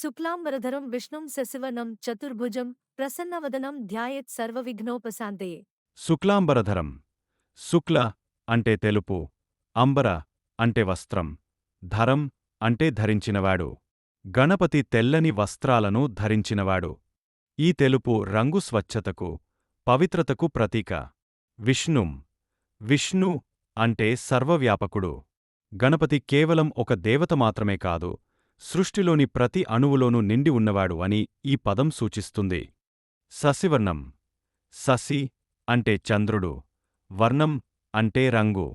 శుక్లాంబరధరం విష్ణుం శశివనం చతుర్భుజం ప్రసన్నవదనం ధ్యాయత్ సర్వవిఘ్నోపశాంతయే. శుక్లాంబరధరం శుక్ల అంటే తెలుపు అంబర అంటే వస్త్రం ధరం అంటే ధరించినవాడు గణపతి తెల్లని వస్త్రాలను ధరించినవాడు. ఈ తెలుపు రంగు స్వచ్ఛతకు పవిత్రతకు ప్రతీక. విష్ణుం విష్ణు అంటే సర్వవ్యాపకుడు. గణపతి కేవలం ఒక దేవత మాత్రమే కాదు సృష్టిలోని ప్రతి అణువులోనూ నిండి ఉన్నవాడు అని ఈ పదం సూచిస్తుంది. ససివర్ణం. ససి అంటే చంద్రుడు. వర్ణం అంటే రంగు.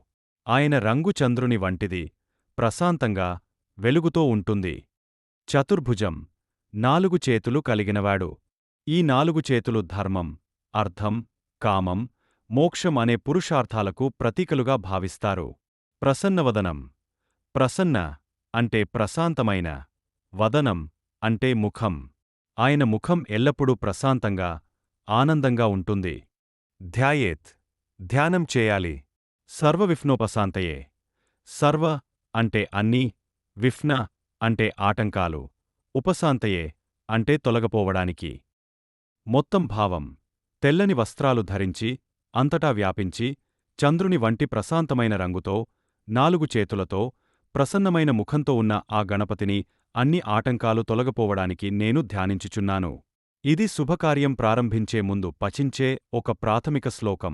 ఆయన రంగు చంద్రుని వంటిది. ప్రశాంతంగా వెలుగుతో ఉంటుంది. చతుర్భుజం. నాలుగు చేతులు కలిగినవాడు. ఈ నాలుగు చేతులు ధర్మం అర్థం కామం మోక్షం అనే పురుషార్థాలకు ప్రతీకలుగా భావిస్తారు. ప్రసన్నవదనం. ప్రసన్న అంటే ప్రశాంతమైన. వదనం అంటే ముఖం. ఆయన ముఖం ఎల్లప్పుడూ ప్రశాంతంగా ఆనందంగా ఉంటుంది. ధ్యాయేత్. ధ్యానం చేయాలి. సర్వవిఫ్నోపశాంతయే సర్వ అంటే అన్నీ విఫ్న అంటే ఆటంకాలు. ఉపశాంతయే అంటే తొలగపోవడానికి. మొత్తం భావం. తెల్లని వస్త్రాలు ధరించి అంతటా వ్యాపించి చంద్రుని వంటి ప్రశాంతమైన రంగుతో నాలుగు చేతులతో ప్రసన్నమైన ముఖంతో ఉన్న ఆ గణపతిని అన్ని ఆటంకాలు తొలగపోవడానికి నేను ధ్యానించుచున్నాను. ఇది శుభకార్యం ప్రారంభించే ముందు పచించే ఒక ప్రాథమిక శ్లోకం.